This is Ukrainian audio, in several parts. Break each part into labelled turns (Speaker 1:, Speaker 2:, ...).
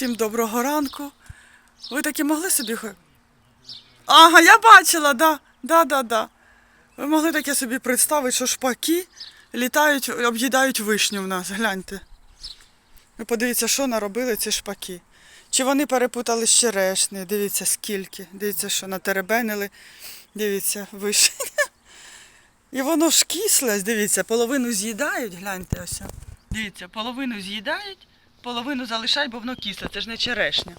Speaker 1: Всім доброго ранку. Ви таки могли собі. Ага, я бачила, да. Да, да, да. Ви могли таке собі представити, що шпаки літають, об'їдають вишню в нас, гляньте. Ви подивіться, що наробили ці шпаки. Чи вони перепутали з черешни? Дивіться, скільки. Дивіться, що натеребенили. Дивіться, вишня. І воно ж кисле, дивіться, половину з'їдають, гляньте ось. Дивіться, половину з'їдають, половину залишають, бо воно кисле, це ж не черешня.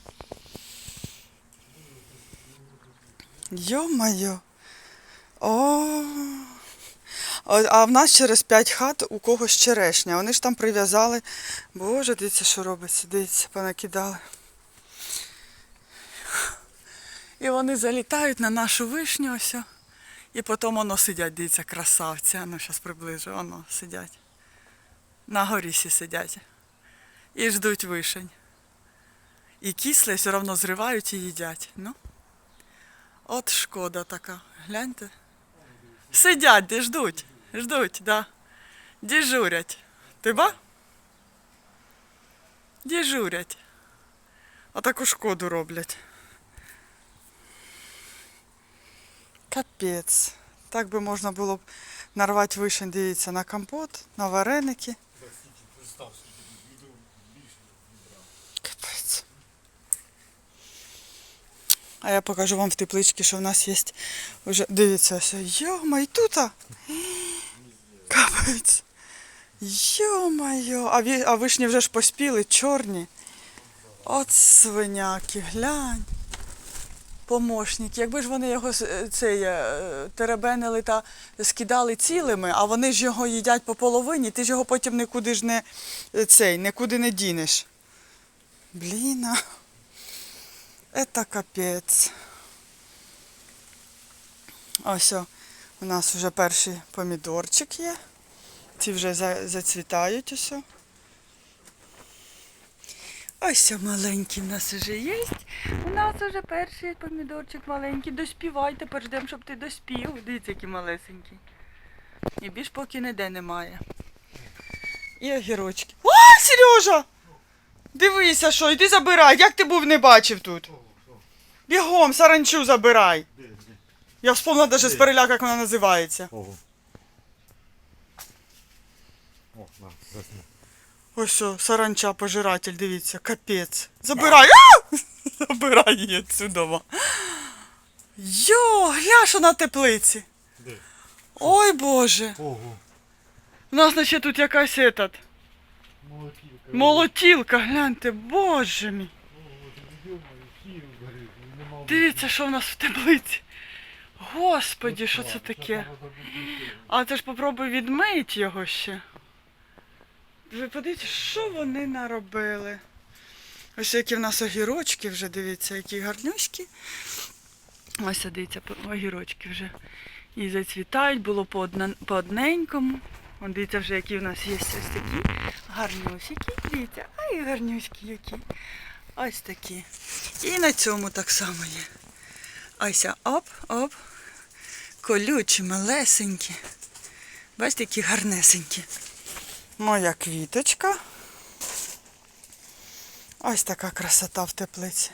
Speaker 1: Йо-моє. О. О, А в нас через п'ять хат у когось черешня. Вони ж там прив'язали. Боже, дивіться, що робиться, дивіться, понакидали. І вони залітають на нашу вишню ось. І потім воно сидять, дивіться, красавці. Ну, зараз приближу, воно сидять. На горісі сидять. І ждуть вишень. І кисле все одно зривають і їдять. Ну. От шкода така. Гляньте. Сидять, де ждуть. Ждуть, да. Дежурять. Ти ба? Дежурять. Отаку шкоду роблять. Капець. Так би можна було б нарвати вишень, дивіться, на компот, на вареники. Капець. А я покажу вам в тепличці, що в нас є вже. Дивіться, ось. Йома, і тут. Капець. Йо-моє. А, ві- а вишні вже ж поспіли, чорні. От свиняки, глянь. Помощник. Якби ж вони його цей, е, теребенили та скидали цілими, а вони ж його їдять по половині, ти ж його потім нікуди ж не цей, нікуди не дінеш. Блін. Это капець. Ось у нас вже перший помідорчик є. Ці вже зацвітають ось. Ось маленький в нас вже є. У нас вже перший помідорчик маленький. Доспівай, тепер ждемо, щоб ти доспів. Дивіться, який малесенький. І більш поки ніде немає. І огірочки. О, Сережа! Дивися, що, іди забирай. Як ти був не бачив тут? Бігом, саранчу забирай. Я вспомнила навіть з переляка, як вона називається.
Speaker 2: Ого. О, на, засни.
Speaker 1: Ось о, саранча, пожиратель, дивіться, капець. Забирай! А! Забирай її отсюдова. Йо, гля, що на теплиці.
Speaker 2: Де?
Speaker 1: Ой Боже.
Speaker 2: Ого.
Speaker 1: У нас наче тут якась етат.
Speaker 2: Молотілка.
Speaker 1: Молотілка, гляньте, боже мій.
Speaker 2: Ого, ти хір горить, нема
Speaker 1: Дивіться, що в нас в теплиці. Господі, що це таке? А ти ж попробуй відмить його ще. Ви подивіться, що вони наробили. Ось які в нас огірочки вже, дивіться, які гарнюські. Ось дивіться, огірочки вже і зацвітають, було по, по одненькому. Вон дивіться вже, які в нас є ось такі гарнюсіки. Дивіться, ай, гарнюські які. Ось такі. І на цьому так само є. Ось, оп, оп. Колючі, малесенькі. Бачите, які гарнесенькі. Моя квіточка. Ось така красота в теплиці.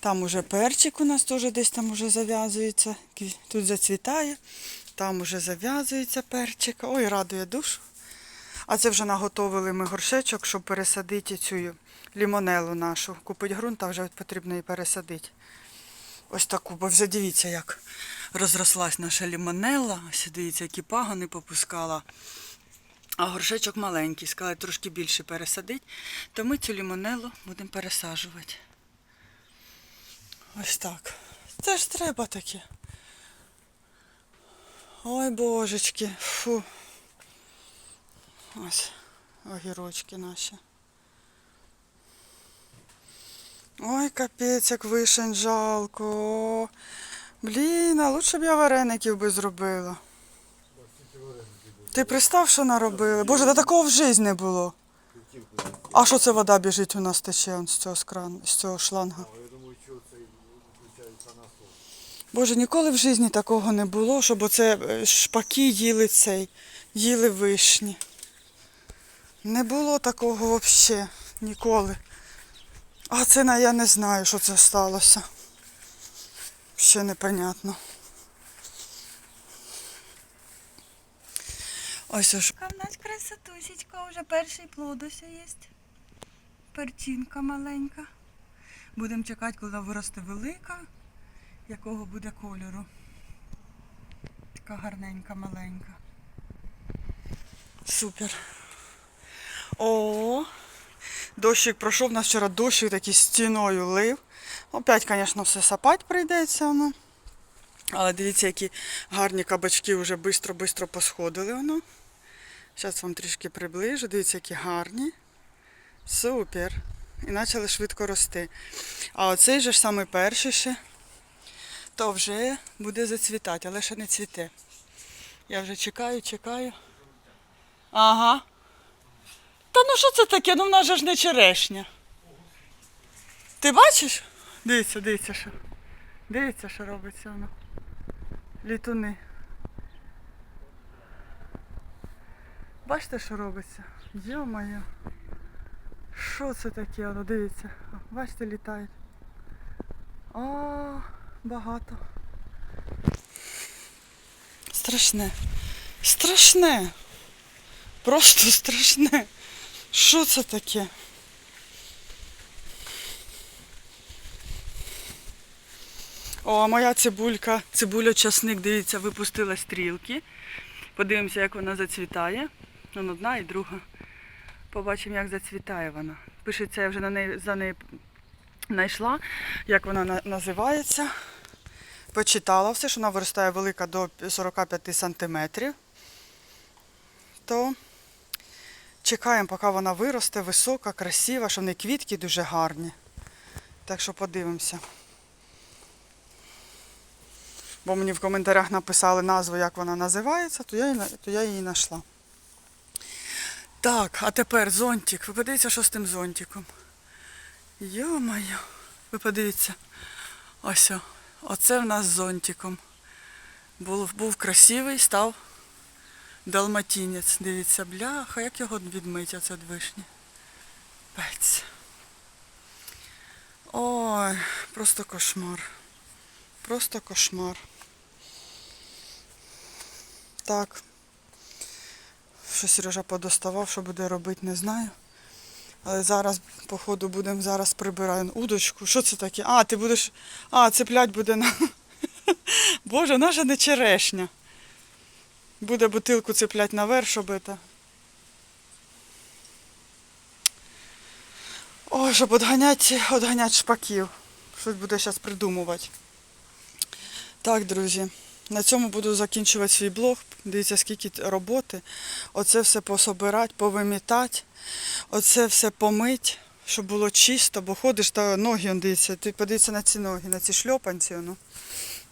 Speaker 1: Там уже перчик у нас теж десь там уже зав'язується. Тут зацвітає, там уже зав'язується перчик. Ой, радує душу. А це вже наготовили ми горшечок, щоб пересадити цю лімонелу нашу. Купить ґрунт, а вже потрібно її пересадити. Ось таку, бо вже дивіться, як розрослась наша лімонелла. Ось дивіться, які пагони попускала. А горшечок маленький, сказали трошки більше пересадить, то ми цю лімонелу будемо пересаджувати. Ось так. Це ж треба таке. Ой, божечки, фу. Ось огірочки наші. Ой, капець, як вишень жалко. Блін, а лучше б я вареників би зробила. Ти пристав, що наробили? Боже, та такого в житті не було. А що це вода біжить у нас тече з цього з з цього шланга? Боже, ніколи в житті такого не було, щоб оце е, шпаки їли цей, їли вишні. Не було такого взагалі ніколи. А це на я не знаю, що це сталося. Ще непонятно. Ось ось.
Speaker 3: А в нас красотусечка, вже перший плод ось є. Перчинка маленька. Будемо чекати, коли виросте велика, якого буде кольору. Така гарненька, маленька.
Speaker 1: Супер. О, дощик пройшов, у нас вчора дощик такий стіною лив. Опять, звісно, все сапати прийдеться воно. Але дивіться, які гарні кабачки вже швидко-швидко посходили воно. Зараз вам трішки приближу. Дивіться, які гарні. Супер. І почали швидко рости. А оцей же ж самий перший ще, то вже буде зацвітати, але ще не цвіте. Я вже чекаю, чекаю. Ага. Та ну що це таке? Ну в нас же ж не черешня. Ти бачиш? Дивіться, дивіться, що. Дивіться, що робиться воно. Літуни. Бачите, що робиться? Йо-моє. Що це таке? Воно, дивіться. Бачите, літають. О, багато. Страшне. Страшне. Просто страшне. Що це таке? О, моя цибулька, цибуля часник, дивіться, випустила стрілки. Подивимося, як вона зацвітає. Вон одна і друга. Побачимо, як зацвітає вона. Пишеться, я вже на неї, за неї знайшла, як вона на- називається. Почитала все, що вона виростає велика до 45 сантиметрів. То чекаємо, поки вона виросте, висока, красива, що в неї квітки дуже гарні. Так що подивимося. Бо мені в коментарях написали назву, як вона називається, то я її, то я її знайшла. Так, а тепер зонтик. Ви подивіться, що з тим зонтиком. Йо-моє. Ви подивіться. Ось. Оце в нас з зонтиком. Був, був красивий, став далматінець. Дивіться, бляха, як його відмить оце вишні. Пець. Ой, просто кошмар. Просто кошмар. Так. Що Сережа подоставав, що буде робити, не знаю. Але зараз, походу, будемо зараз прибираємо удочку. Що це таке? А, ти будеш. А, цеплять буде на. Боже, наша не черешня. Буде бутилку цеплять наверх, щоб це. Ой, щоб отганяти, отганяти шпаків. Щось буде зараз придумувати. Так, друзі, на цьому буду закінчувати свій блог. Дивіться, скільки роботи. Оце все пособирати, повимітати, оце все помить, щоб було чисто, бо ходиш та ноги, он, дивіться, ти подивіться на ці ноги, на ці шльопанці. Воно.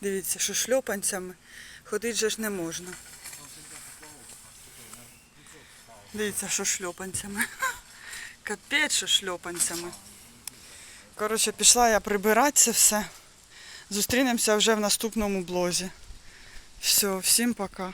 Speaker 1: Дивіться, що шльопанцями ходити же ж не можна. Дивіться, що шльопанцями. Капець, що шльопанцями. Коротше, пішла я прибирати це все. Зустрінемося вже в наступному блозі. Все, всім пока.